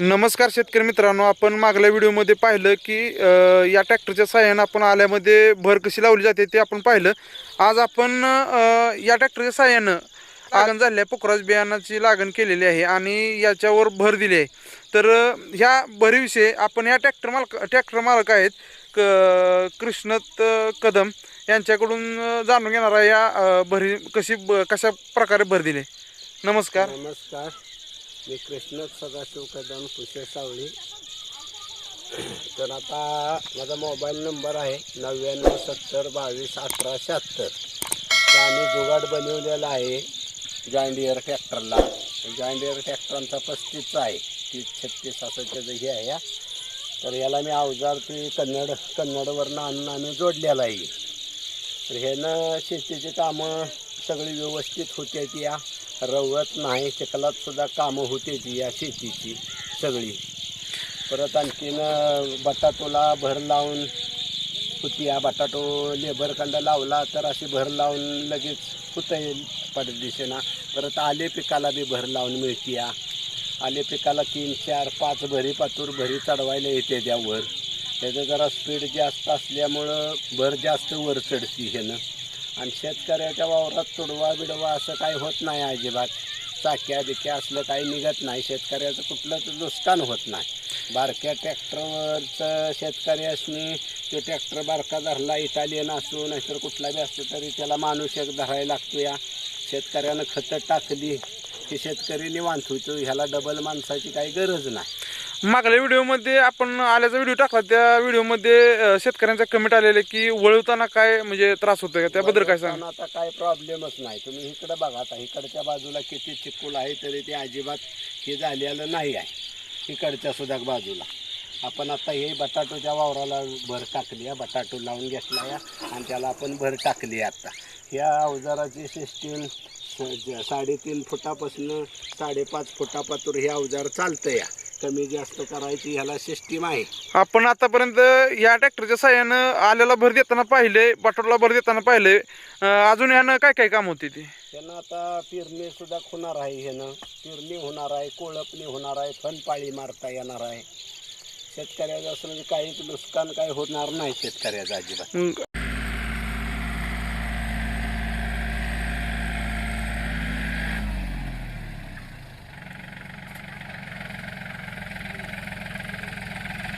नमस्कार शेतकरी मित्रांनो आपण मागल्या व्हिडिओमध्ये पाहिलं की या ट्रॅक्टरच्या साह्यानं आपण आल्यामध्ये भर कशी लावली जाते ते आपण पाहिलं. आज आपण या ट्रॅक्टरच्या साह्यानं लागण झालेल्या पोखराज बियाणाची लागण केलेली आहे आणि याच्यावर भर दिली आहे. तर ह्या भरीविषयी आपण या ट्रॅक्टर मालक ट्रॅक्टर मालक आहेत क कृष्णत कदम यांच्याकडून जाणून घेणारा या भरी कशी ब कशा प्रकारे भर दिली नमस्कार. नमस्कार. मी कृष्ण सदाशिव कदम पुशे सावळी तर आता माझा मोबाईल नंबर आहे नव्याण्णव सत्तर बावीस अठरा शहात्तर. तर आम्ही जुगाड बनवलेला आहे जॉईंडियर ट्रॅक्टरला जॉईंडियर ट्रॅक्टरांचा पस्तीसचा आहे. तीस छत्तीस असं त्याचं हे आहे या तर याला मी अवजार ते कन्नड कन्नडवरनं आणून आम्ही जोडलेला आहे. तर ह्यानं शेतीची कामं सगळी व्यवस्थित होते ती या रवत नाही चिखलात सुद्धा कामं होते ती या शेतीची सगळी. परत आणखीन बटाटोला भर लावून होती या बटाटो लेबरकडं लावला तर अशी भर लावून लगेच होतं येईल पडदिशेना परत आले पिकाला बी भर लावून मिळते या. आले पिकाला तीन चार पाच भरी पातूर भरी चढवायला येते त्यावर. त्याचं जरा स्पीड जास्त असल्यामुळं भर जास्त वर चढती ह्यानं. आणि शेतकऱ्याच्या वावरात तुडवा बिडवा असं काही होत नाही अजिबात. चाक्या बिक्या असलं काही निघत नाही. शेतकऱ्याचं कुठलंच नुकसान होत नाही. बारक्या ट्रॅक्टरवरचं शेतकऱ्यासनी तो ट्रॅक्टर बारका धरला इटालियन असो नाहीतर कुठला बी असतो तरी त्याला माणूस एक धरायला लागतो या. शेतकऱ्यानं खतं टाकली की शेतकरी निवांत होतो. ह्याला डबल माणसाची काही गरज नाही. मागल्या व्हिडिओमध्ये आपण आल्याचा व्हिडिओ टाकला त्या व्हिडिओमध्ये शेतकऱ्यांचा कमेंट आलेले की वळवताना काय म्हणजे त्रास होतोय का? त्याबद्दल काय सांग? आता काय प्रॉब्लेमच नाही. तुम्ही इकडे बघा आता इकडच्या बाजूला किती चिकूल आहे तरी ते अजिबात हे झालेलं नाही आहे. इकडच्या सुद्धा बाजूला. आपण आता हे बटाटोच्या वावराला भर टाकली आहे. बटाटो लावून घेतला या आणि त्याला आपण भर टाकली आहे आता. ह्या अवजाराची सिस्टीम साडेतीन फुटापासून साडेपाच फुटापातूर हे अवजार चालतं या कमी जास्त करायची ह्याला सिस्टीम आहे. आपण आतापर्यंत या ट्रॅक्टरच्या साह्यानं आल्याला भर देताना पाहिले बटरला भर देताना पाहिले अ, अजून यानं काय काय काम होते ते? त्यांना आता पेरणी सुद्धा होणार आहे ह्यानं. पेरणी होणार आहे कोळपणी होणार आहे फनपाळी मारता येणार आहे. शेतकऱ्याचं असं म्हणजे काहीच नुकसान काही होणार नाही शेतकऱ्याचं अजिबात.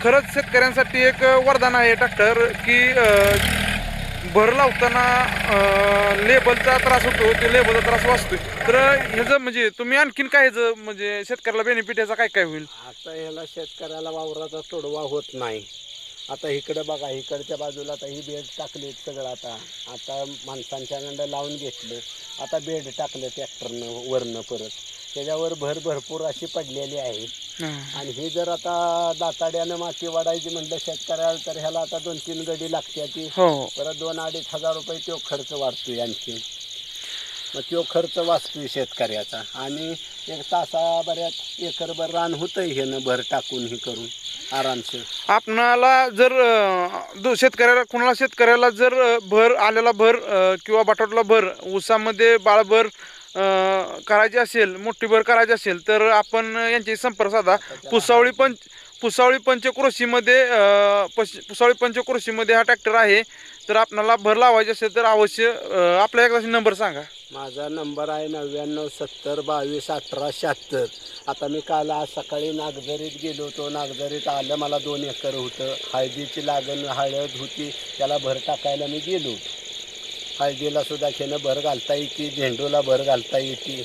खरंच शेतकऱ्यांसाठी एक वरदान आहे ट्रॅक्टर की भर लावताना लेबलचा त्रास होतो ते लेबलचा त्रास वाचतोय. तर ह्याचं म्हणजे तुम्ही आणखीन काय ह्याचं म्हणजे शेतकऱ्याला बेनिफिट याचा काय काय होईल? आता ह्याला शेतकऱ्याला वावराचा तोडवा होत नाही. आता इकडं बघा इकडच्या बाजूला आता ही बेड टाकली सगळं आता. आता माणसांच्या माणसांच्याकडं लावून घेतलं. आता बेड टाकलं ट्रॅक्टरनं वरनं परत. त्याच्यावर भर भरपूर अशी पडलेली आहे हा. आणि हे जर आता दाताड्यानं माती वाढायची म्हणलं शेतकऱ्याला तर ह्याला आता दोन तीन गडी लागते ती हो. हो परत दोन अडीच हजार रुपये तो खर्च वाढतोय आणखी. मग तो खर्च वाचतोय शेतकऱ्याचा. आणि एक तासा बऱ्याच एकरभर रान होतंय ह्यानं भर टाकून हे करून आरामशीर. आपणाला जर दो- शेतकऱ्याला कोणाला शेतकऱ्याला जर भर आलेला भर अ, किंवा बटाटोला भर ऊसामध्ये बाळभर करायची असेल मोठीभर करायची असेल तर आपण यांची संपर्क साधा. पुसावळी पंच पुसावळी पंचक्रोशीमध्ये पश पुसावळी पंचक्रोशीमध्ये हा ट्रॅक्टर आहे. तर आपणाला भर लावायची असेल तर अवश्य आपल्या आपला एकदा नंबर सांगा. माझा नंबर आहे नव्याण्णव सत्तर बावीस अठरा शहात्तर. आता मी काल आज सकाळी नागझरीत गेलो होतो. नागझरीत आलं मला दोन एकर होतं. हळदीची लागण हळद होती त्याला भर टाकायला मी गेलो हळदीला सुद्धा खेनं भर घालता येते झेंडूला भर घालता येते.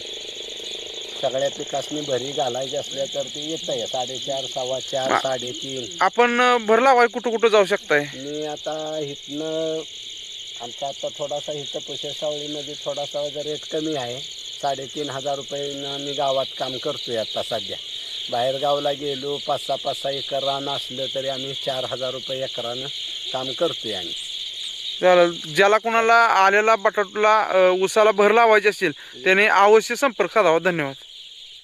सगळ्या पिकासनी भरी घालायची असल्या तर ते येतं आहे साडेचार सव्वा चार साडेतीन. आपण भर लावाय कुठं कुठं जाऊ शकताय? मी आता इथनं आमचा आता थोडासा इथं पुशेसावळीमध्ये थोडासा जर रेट कमी आहे साडेतीन हजार रुपयानं मी गावात काम करतोय आता सध्या. बाहेर गावला गेलो पाच सहा पाच सहा एकर रान असलं तरी आम्ही चार हजार रुपये एकरानं काम करतोय आम्ही. ज्याला कोणाला आलेला बटाटोला अ, ऊसाला भर लावायची असेल त्याने अवश्य संपर्क साधावा. धन्यवाद.